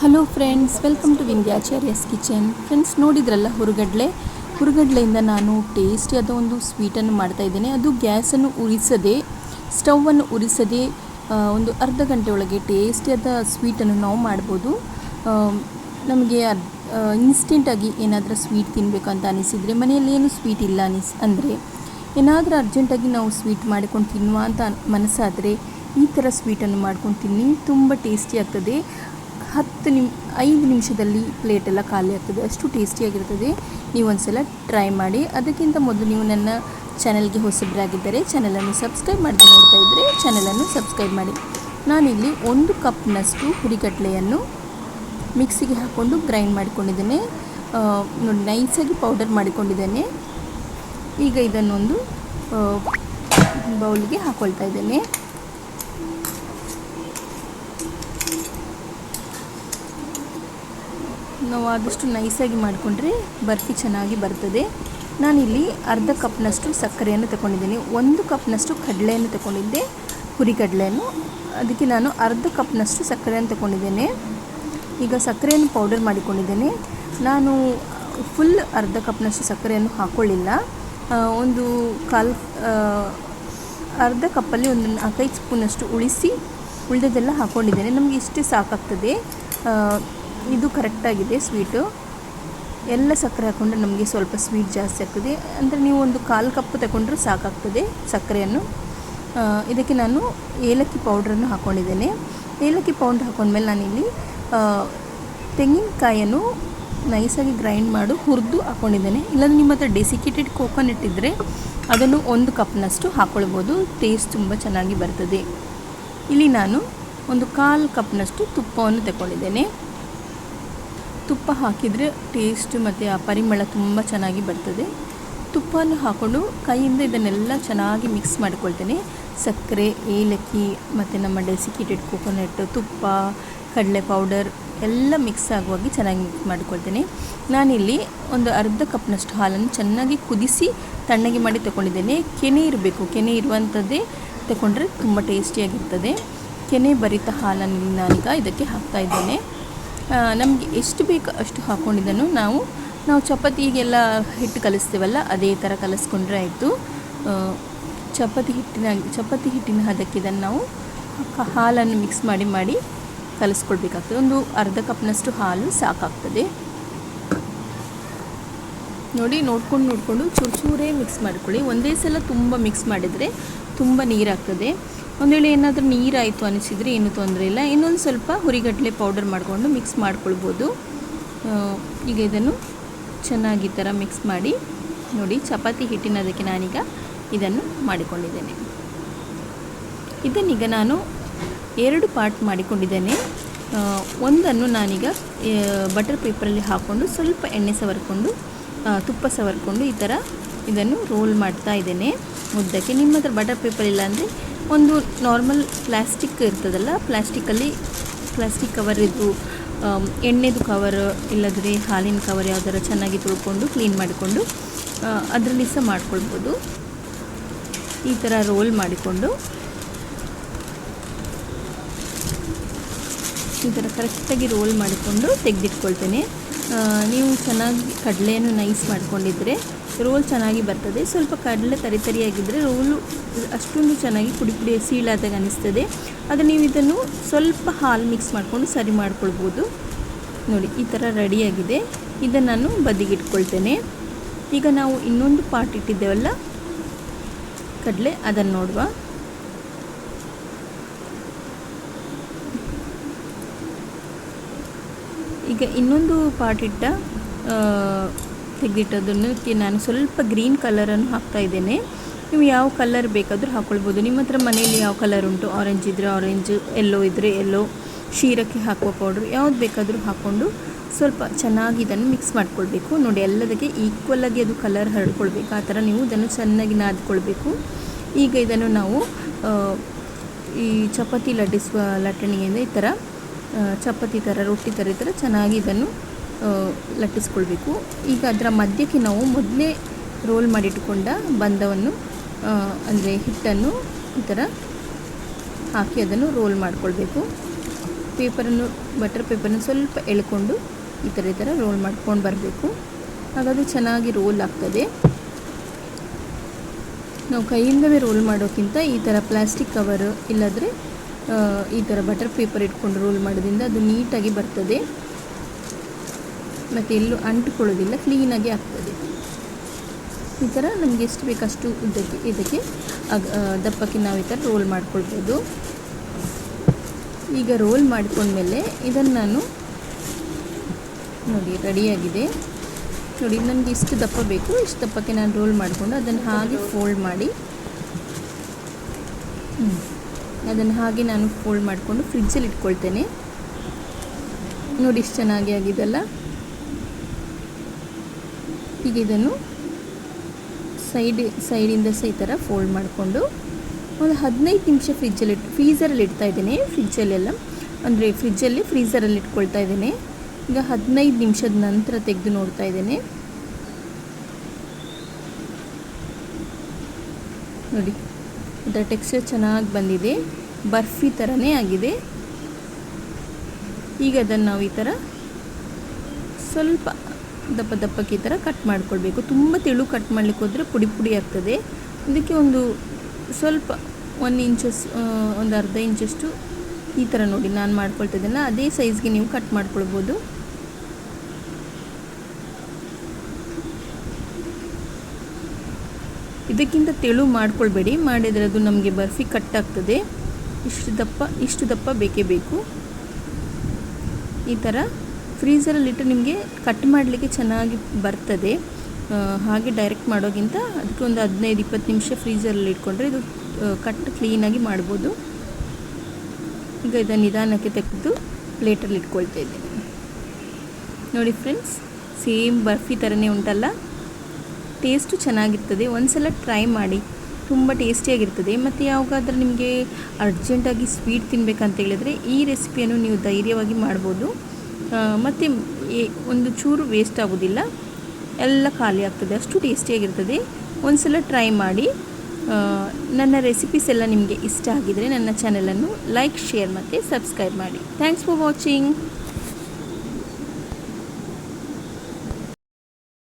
Hello friends welcome to Vindhyacharya's kitchen friends ನೋಡಿದ್ರಲ್ಲ ಹುರುಗಡ್ಲೆ? ಹುರುಗಡ್ಲೆಯಿಂದ ನಾನು ಟೇಸ್ಟಿಯಾದ ಒಂದು ಸ್ವೀಟನ್ನು ಮಾಡ್ತಾ ಇದ್ದೇನೆ. ಅದು ಗ್ಯಾಸನ್ನು ಉರಿಸದೆ ಸ್ಟವನ್ನು ಉರಿಸದೆ ಒಂದು ಅರ್ಧ ಗಂಟೆ ಒಳಗೆ ಟೇಸ್ಟಿಯಾದ ಸ್ವೀಟನ್ನು ನಾವು ಮಾಡ್ಬೋದು. ನಮಗೆ ನಮಗೆ ಇನ್ಸ್ಟೆಂಟಾಗಿ ಏನಾದರೂ ಸ್ವೀಟ್ ತಿನ್ನಬೇಕು ಅಂತ ಅನಿಸಿದರೆ, ಮನೆಯಲ್ಲಿ ಏನು ಸ್ವೀಟ್ ಇಲ್ಲ ಅನಿಸ್, ಅಂದರೆ ಏನಾದರೂ ಅರ್ಜೆಂಟಾಗಿ ನಾವು ಸ್ವೀಟ್ ಮಾಡಿಕೊಂಡು ತಿನ್ನುವ ಅಂತ ಮನಸ್ಸಾದರೆ ಈ ಥರ ಸ್ವೀಟನ್ನು ಮಾಡ್ಕೊಂಡು ತಿನ್ನಿ, ತುಂಬ ಟೇಸ್ಟಿ ಆಗ್ತದೆ. ಹತ್ತು ನಿಮ್, ಐದು ನಿಮಿಷದಲ್ಲಿ ಪ್ಲೇಟೆಲ್ಲ ಖಾಲಿ ಆಗ್ತದೆ. ಅಷ್ಟು ಟೇಸ್ಟಿಯಾಗಿರ್ತದೆ ನೀವು ಒಂದ್ಸಲ ಟ್ರೈ ಮಾಡಿ. ಅದಕ್ಕಿಂತ ಮೊದಲು ನೀವು ನನ್ನ ಚಾನಲ್ಗೆ ಹೊಸಬರಾಗಿದ್ದರೆ ಚಾನಲನ್ನು ಸಬ್ಸ್ಕ್ರೈಬ್ ಮಾಡದೆ ನೋಡ್ತಾ ಇದ್ದರೆ ಚಾನಲನ್ನು ಸಬ್ಸ್ಕ್ರೈಬ್ ಮಾಡಿ. ನಾನಿಲ್ಲಿ ಒಂದು ಕಪ್ನಷ್ಟು ಹುರಿಗಡಲೆಯನ್ನು ಮಿಕ್ಸಿಗೆ ಹಾಕ್ಕೊಂಡು ಗ್ರೈಂಡ್ ಮಾಡಿಕೊಂಡಿದ್ದೇನೆ. ನೋಡಿ ನೈಸಾಗಿ ಪೌಡರ್ ಮಾಡಿಕೊಂಡಿದ್ದೇನೆ. ಈಗ ಇದನ್ನೊಂದು ಬೌಲಿಗೆ ಹಾಕ್ಕೊಳ್ತಾ ಇದ್ದೇನೆ. ನಾವು ಆದಷ್ಟು ನೈಸಾಗಿ ಮಾಡಿಕೊಂಡ್ರೆ ಬರ್ಫಿ ಚೆನ್ನಾಗಿ ಬರ್ತದೆ. ನಾನಿಲ್ಲಿ ಅರ್ಧ ಕಪ್ನಷ್ಟು ಸಕ್ಕರೆಯನ್ನು ತಗೊಂಡಿದ್ದೀನಿ ಒಂದು ಕಪ್ನಷ್ಟು ಕಡಲೆಯನ್ನು ತಗೊಂಡಿದ್ದೆ ಹುರಿಗಡಲೆಯನ್ನು. ಅದಕ್ಕೆ ನಾನು ಅರ್ಧ ಕಪ್ನಷ್ಟು ಸಕ್ಕರೆಯನ್ನು ತಗೊಂಡಿದ್ದೇನೆ ಈಗ ಸಕ್ಕರೆಯನ್ನು ಪೌಡರ್ ಮಾಡಿಕೊಂಡಿದ್ದೇನೆ. ನಾನು ಫುಲ್ ಅರ್ಧ ಕಪ್ನಷ್ಟು ಸಕ್ಕರೆಯನ್ನು ಹಾಕ್ಕೊಳ್ಳಿಲ್ಲ ಒಂದು ಕಾಲು ಅರ್ಧ ಕಪ್ಪಲ್ಲಿ ಒಂದು ನಾಲ್ಕೈದು ಸ್ಪೂನಷ್ಟು ಉಳಿಸಿ ಉಳಿದದೆಲ್ಲ ಹಾಕ್ಕೊಂಡಿದ್ದೇನೆ ನಮಗೆ ಇಷ್ಟೇ ಸಾಕಾಗ್ತದೆ. ಇದು ಕರೆಕ್ಟಾಗಿದೆ ಸ್ವೀಟು ಎಲ್ಲ ಸಕ್ಕರೆ ಹಾಕ್ಕೊಂಡ್ರೆ ನಮಗೆ ಸ್ವಲ್ಪ ಸ್ವೀಟ್ ಜಾಸ್ತಿ ಆಗ್ತದೆ. ಅಂದರೆ ನೀವು ಒಂದು ಕಾಲು ಕಪ್ ತಗೊಂಡ್ರೆ ಸಾಕಾಗ್ತದೆ ಸಕ್ಕರೆಯನ್ನು. ಇದಕ್ಕೆ ನಾನು ಏಲಕ್ಕಿ ಪೌಡ್ರನ್ನು ಹಾಕ್ಕೊಂಡಿದ್ದೇನೆ ಏಲಕ್ಕಿ ಪೌಡ್ರ್ ಹಾಕ್ಕೊಂಡ್ಮೇಲೆ ನಾನಿಲ್ಲಿ ತೆಂಗಿನಕಾಯನ್ನು ನೈಸಾಗಿ ಗ್ರೈಂಡ್ ಮಾಡು, ಹುರಿದು ಹಾಕ್ಕೊಂಡಿದ್ದೇನೆ ಇಲ್ಲಾಂದ್ರೆ ನಿಮ್ಮ ಹತ್ರ ಡೆಸಿಕೇಟೆಡ್ ಕೋಕೋನಟ್ ಇದ್ದರೆ ಅದನ್ನು ಒಂದು ಕಪ್ನಷ್ಟು ಹಾಕ್ಕೊಳ್ಬೋದು ಟೇಸ್ಟ್ ತುಂಬ ಚೆನ್ನಾಗಿ ಬರ್ತದೆ. ಇಲ್ಲಿ ನಾನು ಒಂದು ಕಾಲು ಕಪ್ನಷ್ಟು ತುಪ್ಪವನ್ನು ತಗೊಂಡಿದ್ದೇನೆ. ತುಪ್ಪ ಹಾಕಿದರೆ ಟೇಸ್ಟ್ ಮತ್ತು ಆ ಪರಿಮಳ ತುಂಬ ಚೆನ್ನಾಗಿ ಬರ್ತದೆ. ತುಪ್ಪವನ್ನು ಹಾಕ್ಕೊಂಡು ಕೈಯಿಂದ ಇದನ್ನೆಲ್ಲ ಚೆನ್ನಾಗಿ ಮಿಕ್ಸ್ ಮಾಡ್ಕೊಳ್ತೇನೆ. ಸಕ್ಕರೆ, ಏಲಕ್ಕಿ ಮತ್ತು ನಮ್ಮ ಡೆಸಿಕೇಟೆಡ್ ಕೋಕೋನಟ್ ತುಪ್ಪ, ಕಡಲೆ ಪೌಡರ್ ಎಲ್ಲ ಮಿಕ್ಸ್ ಆಗುವಾಗಿ ಚೆನ್ನಾಗಿ ಮಿಕ್ಸ್ ಮಾಡ್ಕೊಳ್ತೇನೆ. ನಾನಿಲ್ಲಿ ಒಂದು ಅರ್ಧ ಕಪ್ನಷ್ಟು ಹಾಲನ್ನು ಚೆನ್ನಾಗಿ ಕುದಿಸಿ ತಣ್ಣಗೆ ಮಾಡಿ ತಗೊಂಡಿದ್ದೇನೆ. ಕೆನೆ ಇರಬೇಕು, ಕೆನೆ ಇರುವಂಥದ್ದೇ ತಗೊಂಡ್ರೆ ತುಂಬ ಟೇಸ್ಟಿಯಾಗಿರ್ತದೆ ಕೆನೆ ಭರಿತ ಹಾಲನ್ನು ನಾನೀಗ ಇದಕ್ಕೆ ಹಾಕ್ತಾ ಇದ್ದೇನೆ. ನಮಗೆ ಎಷ್ಟು ಬೇಕು ಅಷ್ಟು ಹಾಕ್ಕೊಂಡಿದ್ದನ್ನು ನಾವು ನಾವು ಚಪಾತಿಗೆಲ್ಲ ಹಿಟ್ಟು ಕಲಿಸ್ತೀವಲ್ಲ, ಅದೇ ಥರ ಕಲಿಸ್ಕೊಂಡ್ರೆ ಆಯಿತು. ಚಪಾತಿ ಹಿಟ್ಟಿನ ಚಪಾತಿ ಹಿಟ್ಟಿನ ಹದಕ್ಕೆ ಇದನ್ನು ನಾವು ಹಾಲನ್ನು ಮಿಕ್ಸ್ ಮಾಡಿ ಮಾಡಿ ಕಲಿಸ್ಕೊಳ್ಬೇಕಾಗ್ತದೆ ಒಂದು ಅರ್ಧ ಕಪ್ನಷ್ಟು ಹಾಲು ಸಾಕಾಗ್ತದೆ. ನೋಡಿ, ನೋಡ್ಕೊಂಡು, ನೋಡಿಕೊಂಡು ಚೂರು ಚೂರೇ ಮಿಕ್ಸ್ ಮಾಡಿಕೊಳ್ಳಿ. ಒಂದೇ ಸಲ ತುಂಬ ಮಿಕ್ಸ್ ಮಾಡಿದರೆ ತುಂಬ ನೀರಾಗ್ತದೆ. ಒಂದು ವೇಳೆ ಏನಾದರೂ ನೀರಾಯಿತು ಅನಿಸಿದರೆ ಏನೂ ತೊಂದರೆ ಇಲ್ಲ. ಇನ್ನೊಂದು ಸ್ವಲ್ಪ ಹುರಿಗಡಲೆ ಪೌಡರ್ ಮಾಡಿಕೊಂಡು ಮಿಕ್ಸ್ ಮಾಡ್ಕೊಳ್ಬೋದು. ಈಗ ಇದನ್ನು ಚೆನ್ನಾಗಿ ಥರ ಮಿಕ್ಸ್ ಮಾಡಿ, ನೋಡಿ ಚಪಾತಿ ಹಿಟ್ಟಿನ ಅದಕ್ಕೆ ನಾನೀಗ ಇದನ್ನು ಮಾಡಿಕೊಂಡಿದ್ದೇನೆ. ಇದನ್ನೀಗ ನಾನು ಎರಡು ಪಾರ್ಟ್ ಮಾಡಿಕೊಂಡಿದ್ದೇನೆ. ಒಂದನ್ನು ನಾನೀಗ ಬಟರ್ ಪೇಪರಲ್ಲಿ ಹಾಕ್ಕೊಂಡು ಸ್ವಲ್ಪ ಎಣ್ಣೆ ಸವರ್ಕೊಂಡು ತುಪ್ಪ ಸವರ್ಕೊಂಡು ಈ ಥರ ಇದನ್ನು ರೋಲ್ ಮಾಡ್ತಾ ಇದ್ದೇನೆ. ಮುದ್ದಕ್ಕೆ ನಿಮ್ಮ ಹತ್ರ ಬಟರ್ ಪೇಪರ್ ಇಲ್ಲ ಅಂದರೆ ಒಂದು ನಾರ್ಮಲ್ ಪ್ಲ್ಯಾಸ್ಟಿಕ್ ಇರ್ತದಲ್ಲ ಪ್ಲ್ಯಾಸ್ಟಿಕ್ಕಲ್ಲಿ ಪ್ಲಾಸ್ಟಿಕ್ ಕವರ್ ಇದ್ದು ಎಣ್ಣೆದು ಕವರ್ ಇಲ್ಲದ್ರೆ ಹಾಲಿನ ಕವರ್ ಯಾವ್ದಾರ ಚೆನ್ನಾಗಿ ತೊಳ್ಕೊಂಡು ಕ್ಲೀನ್ ಮಾಡಿಕೊಂಡು ಅದರಲ್ಲಿ ಸಹ ಮಾಡ್ಕೊಳ್ಬೋದು. ಈ ಥರ ರೋಲ್ ಮಾಡಿಕೊಂಡು, ಈ ಥರ ಕರೆಕ್ಟಾಗಿ ರೋಲ್ ಮಾಡಿಕೊಂಡು ತೆಗೆದಿಟ್ಕೊಳ್ತೇನೆ. ನೀವು ಚೆನ್ನಾಗಿ ಕಡಲೆಯನ್ನು ನೈಸ್ ಮಾಡ್ಕೊಂಡಿದ್ರೆ ರೋಲ್ ಚೆನ್ನಾಗಿ ಬರ್ತದೆ. ಸ್ವಲ್ಪ ಕಡಲೆ ತರಿ ತರಿಯಾಗಿದ್ದರೆ ರೋಲು ಅಷ್ಟೊಂದು ಚೆನ್ನಾಗಿ ಪುಡಿ ಪುಡಿ ಸೀಳಾದಾಗ ಅನಿಸ್ತದೆ. ಅದು ನೀವು ಇದನ್ನು ಸ್ವಲ್ಪ ಹಾಲು ಮಿಕ್ಸ್ ಮಾಡಿಕೊಂಡು ಸರಿ ಮಾಡ್ಕೊಳ್ಬೋದು. ನೋಡಿ, ಈ ಥರ ರೆಡಿಯಾಗಿದೆ. ಇದನ್ನು ನಾನು ಬದಿಗಿಟ್ಕೊಳ್ತೇನೆ. ಈಗ ನಾವು ಇನ್ನೊಂದು ಪಾರ್ಟ್ ಇಟ್ಟಿದ್ದೇವಲ್ಲ, ಕಡಲೆ, ಅದನ್ನು ನೋಡುವ. ಈಗ ಇನ್ನೊಂದು ಪಾರ್ಟ್ ಇಟ್ಟ ತೆಗೆದಿಟ್ಟದಕ್ಕೆ ನಾನು ಸ್ವಲ್ಪ ಗ್ರೀನ್ ಕಲರನ್ನು ಹಾಕ್ತಾ ಇದ್ದೇನೆ. ನೀವು ಯಾವ ಕಲರ್ ಬೇಕಾದರೂ ಹಾಕ್ಕೊಳ್ಬೋದು ನಿಮ್ಮ ಹತ್ರ ಮನೆಯಲ್ಲಿ ಯಾವ ಕಲರ್ ಉಂಟು? ಆರೆಂಜ್ ಇದ್ದರೆ ಆರೆಂಜ್ ಎಲ್ಲೋ ಇದ್ದರೆ ಎಲ್ಲೋ ಶೀರಕ್ಕೆ ಹಾಕುವ ಪೌಡ್ರ್ ಯಾವ್ದು ಬೇಕಾದರೂ ಹಾಕ್ಕೊಂಡು ಸ್ವಲ್ಪ ಚೆನ್ನಾಗಿ ಇದನ್ನು ಮಿಕ್ಸ್ ಮಾಡ್ಕೊಳ್ಬೇಕು. ನೋಡಿ, ಎಲ್ಲದಕ್ಕೆ ಈಕ್ವಲಾಗಿ ಅದು ಕಲರ್ ಹರಡ್ಕೊಳ್ಬೇಕು. ಆ ಥರ ನೀವು ಇದನ್ನು ಚೆನ್ನಾಗಿ ನಾದ್ಕೊಳ್ಬೇಕು. ಈಗ ಇದನ್ನು ನಾವು ಈ ಚಪಾತಿ ಲಟ್ಟಿಸುವ ಲಟ್ಟಣಿಯಿಂದ ಈ ಥರ ಚಪಾತಿ ಥರ, ರೊಟ್ಟಿ ಥರ ಈ ಥರ ಚೆನ್ನಾಗಿ ಇದನ್ನು ಲಟ್ಟಿಸ್ಕೊಳ್ಬೇಕು. ಈಗ ಅದರ ಮಧ್ಯಕ್ಕೆ ನಾವು ಮೊದಲೇ ರೋಲ್ ಮಾಡಿಟ್ಟುಕೊಂಡ ಬಂದವನ್ನು ಅಂದರೆ ಹಿಟ್ಟನ್ನು ಈ ಥರ ಹಾಕಿ ಅದನ್ನು ರೋಲ್ ಮಾಡಿಕೊಳ್ಬೇಕು. ಪೇಪರನ್ನು, ಬಟರ್ ಪೇಪರನ್ನು ಸ್ವಲ್ಪ ಎಳ್ಕೊಂಡು ಈ ಥರ ಈ ಥರ ರೋಲ್ ಮಾಡ್ಕೊಂಡು ಬರಬೇಕು. ಹಾಗಾದ್ರೆ ಚೆನ್ನಾಗಿ ರೋಲ್ ಆಗ್ತದೆ. ನಾವು ಕೈಯಿಂದಲೇ ರೋಲ್ ಮಾಡೋಕ್ಕಿಂತ ಈ ಥರ ಪ್ಲಾಸ್ಟಿಕ್ ಕವರು ಇಲ್ಲದ್ರೆ ಈ ಥರ ಬಟರ್ ಪೇಪರ್ ಇಟ್ಕೊಂಡು ರೋಲ್ ಮಾಡೋದ್ರಿಂದ ಅದು ನೀಟಾಗಿ ಬರ್ತದೆ. ಮತ್ತು ಎಲ್ಲೂ ಅಂಟುಕೊಳ್ಳೋದಿಲ್ಲ ಕ್ಲೀನಾಗಿ ಆಗ್ತದೆ. ಈ ಥರ ನಮಗೆ ಎಷ್ಟು ಬೇಕಷ್ಟು ಇದಕ್ಕೆ ಇದಕ್ಕೆ ದಪ್ಪಕ್ಕೆ ನಾವು ಈ ಥರ ರೋಲ್ ಮಾಡ್ಕೊಳ್ಬೋದು. ಈಗ ರೋಲ್ ಮಾಡಿಕೊಂಡ್ಮೇಲೆ ಇದನ್ನು ನಾನು ನೋಡಿ ರೆಡಿಯಾಗಿದೆ. ನೋಡಿ ನನಗೆ ಇಷ್ಟು ದಪ್ಪ ಬೇಕು, ಇಷ್ಟು ದಪ್ಪಕ್ಕೆ ನಾನು ರೋಲ್ ಮಾಡಿಕೊಂಡು ಅದನ್ನು ಹಾಗೆ ಫೋಲ್ಡ್ ಮಾಡಿ ಅದನ್ನು ಹಾಗೆ ನಾನು ಫೋಲ್ಡ್ ಮಾಡಿಕೊಂಡು ಫ್ರಿಡ್ಜಲ್ಲಿ ಇಟ್ಕೊಳ್ತೇನೆ. ನೋಡಿ ಇಷ್ಟು ಚೆನ್ನಾಗಿ ಆಗಿದೆಲ್ಲ. ಈಗ ಇದನ್ನು ಸೈಡ್, ಸೈಡಿಂದ ಸಹ ಈ ಥರ ಫೋಲ್ಡ್ ಮಾಡಿಕೊಂಡು ಒಂದು ಹದಿನೈದು ನಿಮಿಷ ಫ್ರಿಜ್ಜಲ್ಲಿ ಫ್ರೀಸರಲ್ಲಿ ಇಡ್ತಾ ಇದ್ದೇನೆ. ಫ್ರಿಜ್ಜಲ್ಲೆಲ್ಲ ಅಂದರೆ ಫ್ರಿಜ್ಜಲ್ಲಿ ಫ್ರೀಸರಲ್ಲಿ ಇಟ್ಕೊಳ್ತಾ ಇದ್ದೇನೆ. ಈಗ ಹದಿನೈದು ನಿಮಿಷದ ನಂತರ ತೆಗೆದು ನೋಡ್ತಾ ಇದ್ದೇನೆ. ನೋಡಿ ಅದರ ಟೆಕ್ಸ್ಚರ್ ಚೆನ್ನಾಗಿ ಬಂದಿದೆ. ಬರ್ಫಿ ಥರನೇ ಆಗಿದೆ. ಈಗ ಅದನ್ನು ನಾವು ಈ ಥರ ಸ್ವಲ್ಪ ದಪ್ಪ ದಪ್ಪಕ್ಕೆ ಈ ಥರ ಕಟ್ ಮಾಡ್ಕೊಳ್ಬೇಕು. ತುಂಬ ತೆಳು ಕಟ್ ಮಾಡಲಿಕ್ಕೆ ಹೋದರೆ ಪುಡಿ ಪುಡಿ ಆಗ್ತದೆ. ಇದಕ್ಕೆ ಒಂದು ಸ್ವಲ್ಪ ಒನ್ ಇಂಚಸ್ ಒಂದು ಅರ್ಧ ಇಂಚಷ್ಟು ಈ ಥರ ನೋಡಿ ನಾನು ಮಾಡ್ಕೊಳ್ತಿದ್ದೇನೆ ಅದೇ ಸೈಜ್ಗೆ ನೀವು ಕಟ್ ಮಾಡ್ಕೊಳ್ಬೋದು. ಇದಕ್ಕಿಂತ ತೆಳು ಮಾಡ್ಕೊಳ್ಬೇಡಿ. ಮಾಡಿದರೆ ಅದು ನಮಗೆ ಬರ್ಫಿ ಕಟ್ ಆಗ್ತದೆ. ಇಷ್ಟು ದಪ್ಪ ಇಷ್ಟು ದಪ್ಪ ಬೇಕೇ ಬೇಕು. ಈ ಥರ ಫ್ರೀಝರಲ್ಲಿಟ್ಟು ನಿಮಗೆ ಕಟ್ ಮಾಡಲಿಕ್ಕೆ ಚೆನ್ನಾಗಿ ಬರ್ತದೆ. ಹಾಗೆ ಡೈರೆಕ್ಟ್ ಮಾಡೋಕ್ಕಿಂತ ಅದಕ್ಕೆ ಒಂದು ಹದಿನೈದು, ಇಪ್ಪತ್ತು ನಿಮಿಷ ಫ್ರೀಸರಲ್ಲಿ ಇಟ್ಕೊಂಡ್ರೆ ಇದು ಕಟ್ ಕ್ಲೀನಾಗಿ ಮಾಡ್ಬೋದು. ಈಗ ಇದನ್ನು ನಿಧಾನಕ್ಕೆ ತೆಗೆದು ಪ್ಲೇಟಲ್ಲಿ ಇಟ್ಕೊಳ್ತಾ ಇದ್ದೇನೆ. ನೋಡಿ ಫ್ರೆಂಡ್ಸ್ ಸೇಮ್ ಬರ್ಫಿ ಥರನೇ ಉಂಟಲ್ಲ? ಟೇಸ್ಟು ಚೆನ್ನಾಗಿರ್ತದೆ. ಒಂದ್ಸಲ ಟ್ರೈ ಮಾಡಿ, ತುಂಬ ಟೇಸ್ಟಿಯಾಗಿರ್ತದೆ ಮತ್ತು ಯಾವಾಗಾದ್ರೂ ನಿಮಗೆ ಅರ್ಜೆಂಟಾಗಿ ಸ್ವೀಟ್ ತಿನ್ನಬೇಕಂತ ಹೇಳಿದರೆ ಈ ರೆಸಿಪಿಯನ್ನು ನೀವು ಧೈರ್ಯವಾಗಿ ಮಾಡ್ಬೋದು. ಮತ್ತು ಒಂದು ಚೂರು ವೇಸ್ಟ್ ಆಗೋದಿಲ್ಲ. ಎಲ್ಲ ಖಾಲಿ ಆಗ್ತದೆ, ಅಷ್ಟು ಟೇಸ್ಟಿಯಾಗಿರ್ತದೆ ಒಂದು ಸಲ ಟ್ರೈ ಮಾಡಿ ನನ್ನ ರೆಸಿಪೀಸ್ ಎಲ್ಲ ನಿಮಗೆ ಇಷ್ಟ ಆಗಿದರೆ ನನ್ನ ಚಾನಲನ್ನು ಲೈಕ್ ಶೇರ್ ಮತ್ತು ಸಬ್ಸ್ಕ್ರೈಬ್ ಮಾಡಿ. Thanks for watching